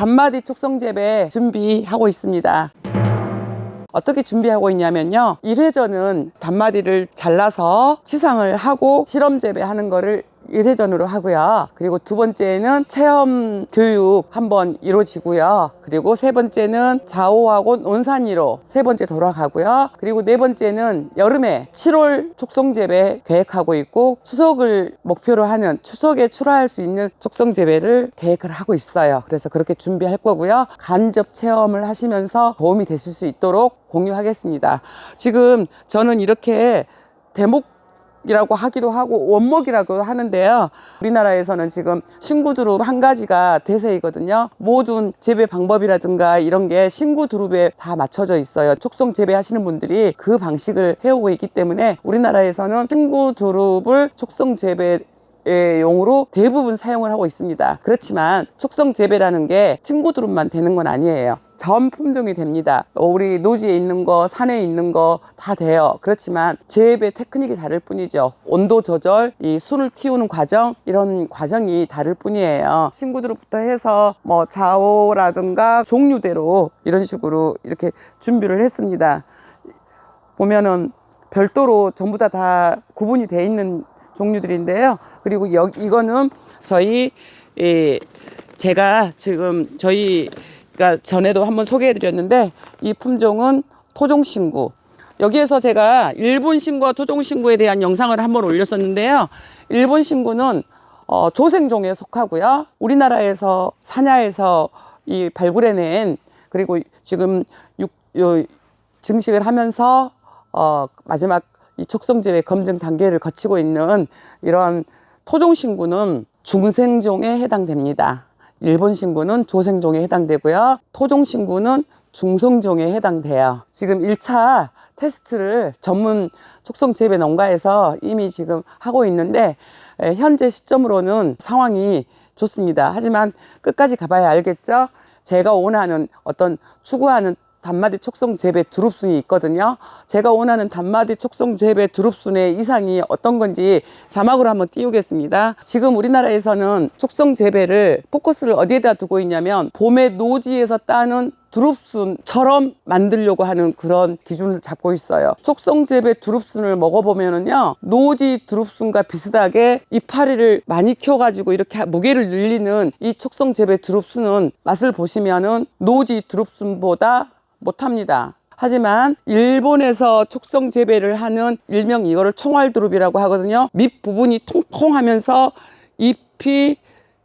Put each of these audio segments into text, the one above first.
단마디 촉성재배 준비하고 있습니다. 어떻게 준비하고 있냐면요. 1회전은 단마디를 잘라서 치상을 하고 실험 재배하는 거를 1회전으로 하고요. 그리고 두 번째는 체험 교육 한번 이루어지고요. 그리고 세 번째는 자오하고 논산이로 세 번째 돌아가고요. 그리고 네 번째는 여름에 7월 촉성 재배 계획하고 있고 추석을 목표로 하는 추석에 출하할 수 있는 촉성 재배를 계획을 하고 있어요. 그래서 그렇게 준비할 거고요. 간접 체험을 하시면서 도움이 되실 수 있도록 공유하겠습니다. 지금 저는 이렇게 대목 이라고 하기도 하고 원목이라고 하는데요. 우리나라에서는 지금 신구 두릅 한 가지가 대세이거든요. 모든 재배 방법이라든가 이런 게 신구 두릅에 다 맞춰져 있어요. 촉성 재배하시는 분들이 그 방식을 해오고 있기 때문에 우리나라에서는 신구 두릅을 촉성 재배 의 용으로 대부분 사용을 하고 있습니다. 그렇지만 촉성 재배라는 게 친구들만 되는 건 아니에요. 전 품종이 됩니다. 어, 우리 노지에 있는 거, 산에 있는 거 다 돼요. 그렇지만 재배 테크닉이 다를 뿐이죠. 온도 조절, 이 순을 틔우는 과정, 이런 과정이 다를 뿐이에요. 친구들부터 해서 뭐 자오라든가 종류대로 이런 식으로 이렇게 준비를 했습니다. 보면은 별도로 전부 다 다 구분이 돼 있는 종류들인데요. 그리고 여기 이거는 저희 이 제가 지금 저희가 전에도 한번 소개해 드렸는데 이 품종은 토종 신구. 여기에서 제가 일본 신구와 토종 신구에 대한 영상을 한번 올렸었는데요. 일본 신구는 어, 조생종에 속하고요. 우리나라에서 사냐에서 이 발굴해낸 그리고 지금 육, 요, 증식을 하면서 어, 마지막 이 촉성제의 검증 단계를 거치고 있는 이런 토종 신구는 중생종에 해당됩니다. 일본 신구는 조생종에 해당되고요. 토종 신구는 중성종에 해당돼요. 지금 1차 테스트를 전문 촉성 재배 농가에서 이미 지금 하고 있는데 에, 현재 시점으로는 상황이 좋습니다. 하지만 끝까지 가봐야 알겠죠? 제가 원하는 어떤 추구하는 단마디 촉성 재배 두릅순이 있거든요. 제가 원하는 단마디 촉성 재배 두릅순의 이상이 어떤 건지 자막으로 한번 띄우겠습니다. 지금 우리나라에서는 촉성 재배를 포커스를 어디에다 두고 있냐면 봄에 노지에서 따는 두릅순처럼 만들려고 하는 그런 기준을 잡고 있어요. 촉성 재배 두릅순을 먹어보면은요, 노지 두릅순과 비슷하게 이파리를 많이 키워가지고 이렇게 무게를 늘리는 이 촉성 재배 두릅순은 맛을 보시면은 노지 두릅순보다 못합니다. 하지만 일본에서 촉성 재배를 하는 일명 이거를 총알두릅이라고 하거든요. 밑 부분이 통통하면서 잎이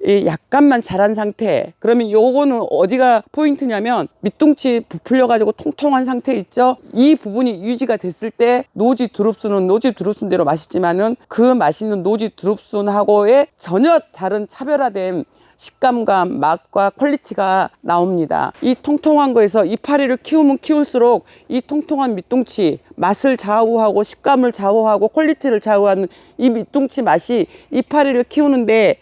이 약간만 자란 상태. 그러면 요거는 어디가 포인트냐면 밑둥치 부풀려 가지고 통통한 상태 있죠. 이 부분이 유지가 됐을 때 노지 두릅순은 노지 두릅순대로 맛있지만은 그 맛있는 노지 두릅순하고의 전혀 다른 차별화된 식감과 맛과 퀄리티가 나옵니다. 이 통통한 거에서 이파리를 키우면 키울수록 이 통통한 밑둥치 맛을 좌우하고 식감을 좌우하고 퀄리티를 좌우하는 이 밑둥치 맛이 이파리를 키우는데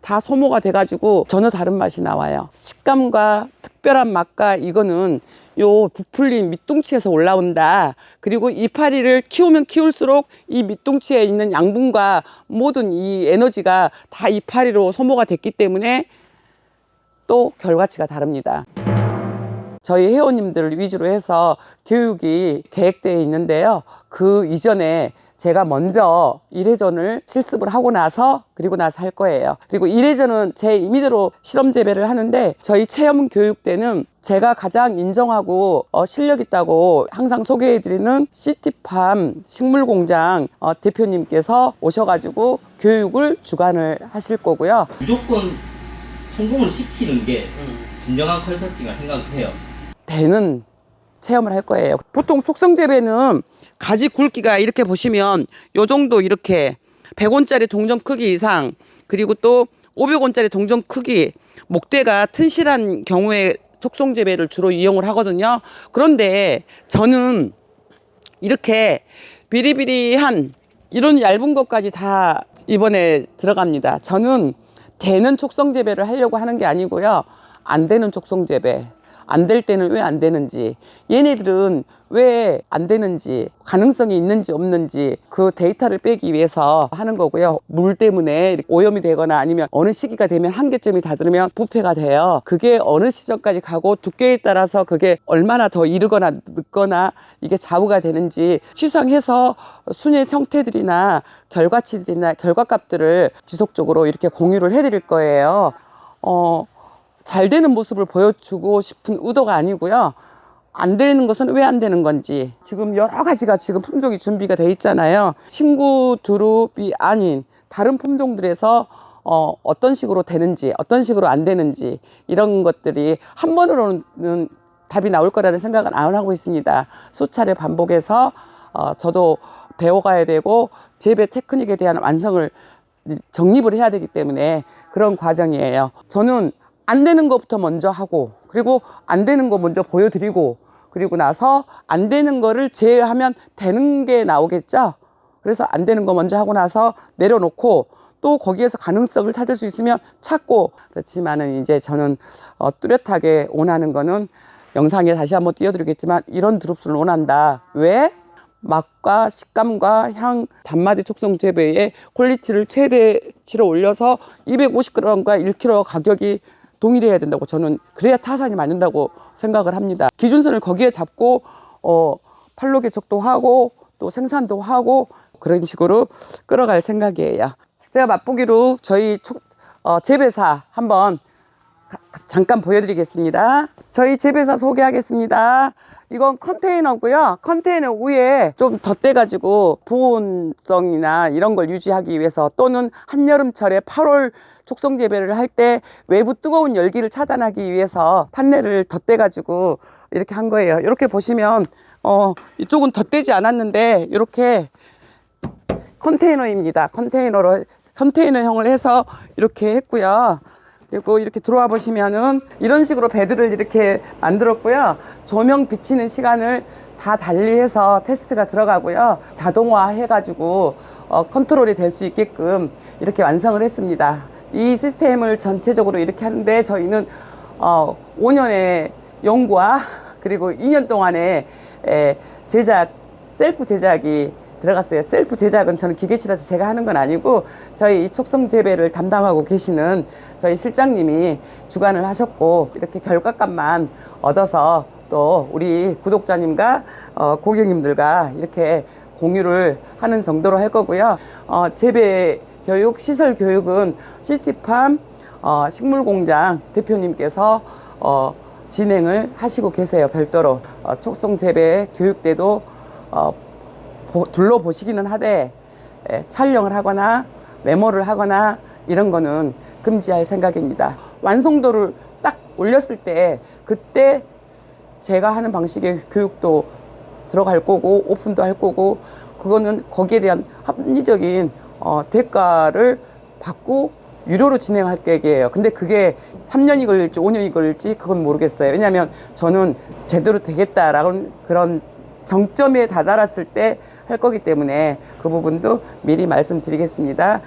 다 소모가 돼가지고 전혀 다른 맛이 나와요. 식감과 특별한 맛과 이거는 요 부풀린 밑둥치에서 올라온다. 그리고 이파리를 키우면 키울수록 이 밑둥치에 있는 양분과 모든 이 에너지가 다 이파리로 소모가 됐기 때문에 또 결과치가 다릅니다. 저희 회원님들을 위주로 해서 교육이 계획되어 있는데요. 그 이전에 제가 먼저 1회전을 실습을 하고 나서 그리고 나서 할 거예요. 그리고 1회전은 제 임의대로 실험 재배를 하는데 저희 체험 교육 때는 제가 가장 인정하고 어, 실력 있다고 항상 소개해드리는 시티팜 식물공장 어, 대표님께서 오셔가지고 교육을 주관을 하실 거고요. 무조건 성공을 시키는 게 진정한 컨설팅이라 생각해요. 되는 체험을 할 거예요. 보통 촉성 재배는 가지 굵기가 이렇게 보시면 요 정도 이렇게 100원짜리 동전 크기 이상 그리고 또 500원짜리 동전 크기 목대가 튼실한 경우에 촉성 재배를 주로 이용을 하거든요. 그런데 저는 이렇게 비리비리한 이런 얇은 것까지 다 이번에 들어갑니다. 저는 되는 촉성 재배를 하려고 하는 게 아니고요. 안 되는 촉성 재배. 안 될 때는 왜 안 되는지, 얘네들은 왜 안 되는지, 가능성이 있는지 없는지 그 데이터를 빼기 위해서 하는 거고요. 물 때문에 오염이 되거나 아니면 어느 시기가 되면 한계점이 닿으면 부패가 돼요. 그게 어느 시점까지 가고 두께에 따라서 그게 얼마나 더 이르거나 늦거나 이게 좌우가 되는지 추상해서 순의 형태들이나 결과치들이나 결과값들을 지속적으로 이렇게 공유를 해드릴 거예요. 어, 잘 되는 모습을 보여주고 싶은 의도가 아니고요. 안 되는 것은 왜 안 되는 건지 지금 여러 가지가 지금 품종이 준비가 돼 있잖아요. 친구 두릅이 아닌 다른 품종들에서 어, 어떤 식으로 되는지 어떤 식으로 안 되는지 이런 것들이 한 번으로는 답이 나올 거라는 생각은 안 하고 있습니다. 수차례 반복해서 어, 저도 배워가야 되고 재배 테크닉에 대한 완성을 정립을 해야 되기 때문에 그런 과정이에요. 저는 안 되는 것부터 먼저 하고 그리고 안 되는 거 먼저 보여드리고 그리고 나서 안 되는 거를 제외하면 되는 게 나오겠죠. 그래서 안 되는 거 먼저 하고 나서 내려놓고 또 거기에서 가능성을 찾을 수 있으면 찾고 그렇지만은 이제 저는 어, 뚜렷하게 원하는 거는 영상에 다시 한번 띄워드리겠지만 이런 드롭수를 원한다. 왜? 맛과 식감과 향, 단마디 촉성 재배의 퀄리티를 최대치로 올려서 250g과 1kg 가격이 동일해야 된다고 저는 그래야 타산이 맞는다고 생각을 합니다. 기준선을 거기에 잡고 어, 판로 개척도 하고 또 생산도 하고 그런 식으로 끌어갈 생각이에요. 제가 맛보기로 저희 촉- 어, 재배사 한번 가- 잠깐 보여드리겠습니다. 저희 재배사 소개하겠습니다. 이건 컨테이너고요. 컨테이너 위에 좀 덧대가지고 보온성이나 이런 걸 유지하기 위해서 또는 한여름철에 8월 촉성 재배를 할 때 외부 뜨거운 열기를 차단하기 위해서 판넬을 덧대 가지고 이렇게 한 거예요. 이렇게 보시면 어, 이쪽은 덧대지 않았는데 이렇게 컨테이너입니다. 컨테이너로 컨테이너형을 해서 이렇게 했고요. 그리고 이렇게 들어와 보시면은 이런 식으로 베드를 이렇게 만들었고요. 조명 비치는 시간을 다 달리해서 테스트가 들어가고요. 자동화 해가지고 어, 컨트롤이 될 수 있게끔 이렇게 완성을 했습니다. 이 시스템을 전체적으로 이렇게 하는데 저희는 어, 5년의 연구와 그리고 2년 동안의 에, 제작 셀프 제작이 들어갔어요. 셀프 제작은 저는 기계치라서 제가 하는 건 아니고 저희 이 촉성 재배를 담당하고 계시는 저희 실장님이 주관을 하셨고 이렇게 결과값만 얻어서 또 우리 구독자님과 어, 고객님들과 이렇게 공유를 하는 정도로 할 거고요. 어, 재배 교육, 시설 교육은 시티팜 어, 식물공장 대표님께서 어, 진행을 하시고 계세요. 별도로 어, 촉성 재배 교육 때도 어, 보- 둘러보시기는 하되 에, 촬영을 하거나 메모를 하거나 이런 거는 금지할 생각입니다. 완성도를 딱 올렸을 때 그때 제가 하는 방식의 교육도 들어갈 거고 오픈도 할 거고 그거는 거기에 대한 합리적인 어, 대가를 받고 유료로 진행할 계획이에요. 근데 그게 3년이 걸릴지 5년이 걸릴지 그건 모르겠어요. 왜냐하면 저는 제대로 되겠다라는 그런 정점에 다다랐을 때 할 거기 때문에 그 부분도 미리 말씀드리겠습니다.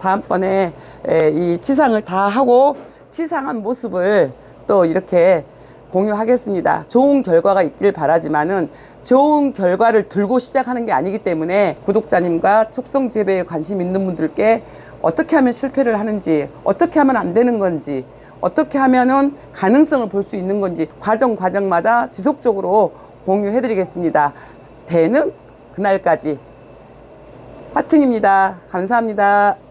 다음번에 에, 이 치상을 다 하고 치상한 모습을 또 이렇게 공유하겠습니다. 좋은 결과가 있길 바라지만은 좋은 결과를 들고 시작하는 게 아니기 때문에 구독자님과 촉성 재배에 관심 있는 분들께 어떻게 하면 실패를 하는지, 어떻게 하면 안 되는 건지, 어떻게 하면은 가능성을 볼 수 있는 건지 과정 과정마다 지속적으로 공유해 드리겠습니다. 되는 그날까지. 하튼입니다. 감사합니다.